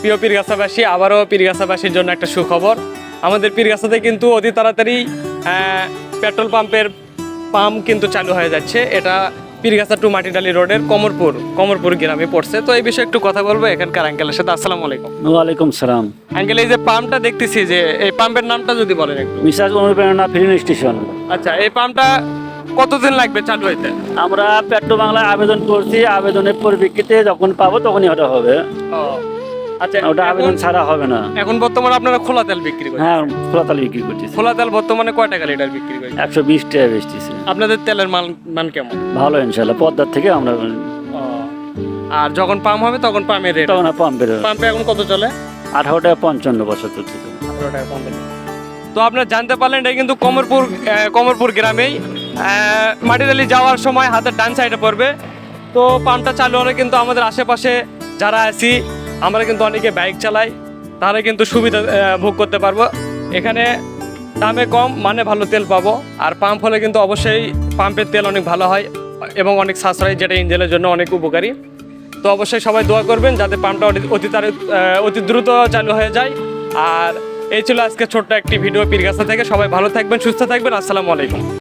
প্রিয় পীরগাছাবাসী আবারও পীরগাছাবাসীর জন্য একটা সুখবর। আমাদের পীরগাছাতে কিন্তু অতি তাড়াতাড়ি পেট্রোল পাম্পের পাম্প কিন্তু চালু হয়ে যাচ্ছে। এটা পীরগাছা টু মাটিডালি রোডের কমরপুর কমরপুর গ্রামে পড়ছে। তো এই বিষয়ে একটু কথা বলব এখানকার আঙ্কেলের সাথে। আসসালামু আলাইকুম। ওয়ালাইকুম সালাম। আঙ্কেল এই যে পাম্পটা দেখতেছি যে এই পাম্পের নামটা যদি বলেন একটু। মিসাজ অনুপ্রেরণা ফিলিং স্টেশন। আচ্ছা এই পাম্পটা কতদিন লাগবে চালু হইতে? আমরা পেট্রো বাংলায় আবেদন করছি। আবেদনের পরিপ্রেক্ষিতে যখন পাবো তখনই ওটা হবে। ও, আচ্ছা ওটা আবেদন ছাড়া হবে না। এখন বর্তমানে আপনারা খোলা তেল বিক্রি করেন। হ্যাঁ খোলাতালি বিক্রি করতেছি। খোলা তেল বর্তমানে কয় টাকা লিটার বিক্রি করেন? একশো বিশ টাকা বেচতেছি। আপনাদের তেলের মান মান কেমন? ভালো ইনশাল্লাহ পদ্মার থেকে আমরা আর যখন পাম্প হবে তখন পাম্পের রেট তখন পাম্পের পাম্পে এখন কত চলে? আঠারো টাকা পঞ্চান্ন বছর চলছে। আঠারো টাকা পঞ্চাশ তো আপনারা জানতে পারলেন এটা কিন্তু কমরপুর কমরপুর গ্রামেই। আহ, মাটিরালি যাওয়ার সময় হাতের ডান সাইডে পড়বে। তো পাম্পটা চালু হলে কিন্তু আমাদের আশেপাশে যারা আছি আমরা কিন্তু অনেকে বাইক চালাই, তাহলে কিন্তু সুবিধা ভোগ করতে পারব। এখানে দামে কম মানে ভালো তেল পাবো। আর পাম্প হলে কিন্তু অবশ্যই পাম্পের তেল অনেক ভালো হয় এবং অনেক সাশ্রয়, যেটা ইঞ্জিনের জন্য অনেক উপকারী। তো অবশ্যই সবাই দোয়া করবেন যাতে পাম্পটা অতি- তাড়া- অতি দ্রুত চালু হয়ে যায়। আর এই ছিল আজকে ছোট্ট একটি ভিডিও পীরগাছা থেকে। সবাই ভালো থাকবেন, সুস্থ থাকবেন। আসসালামু আলাইকুম।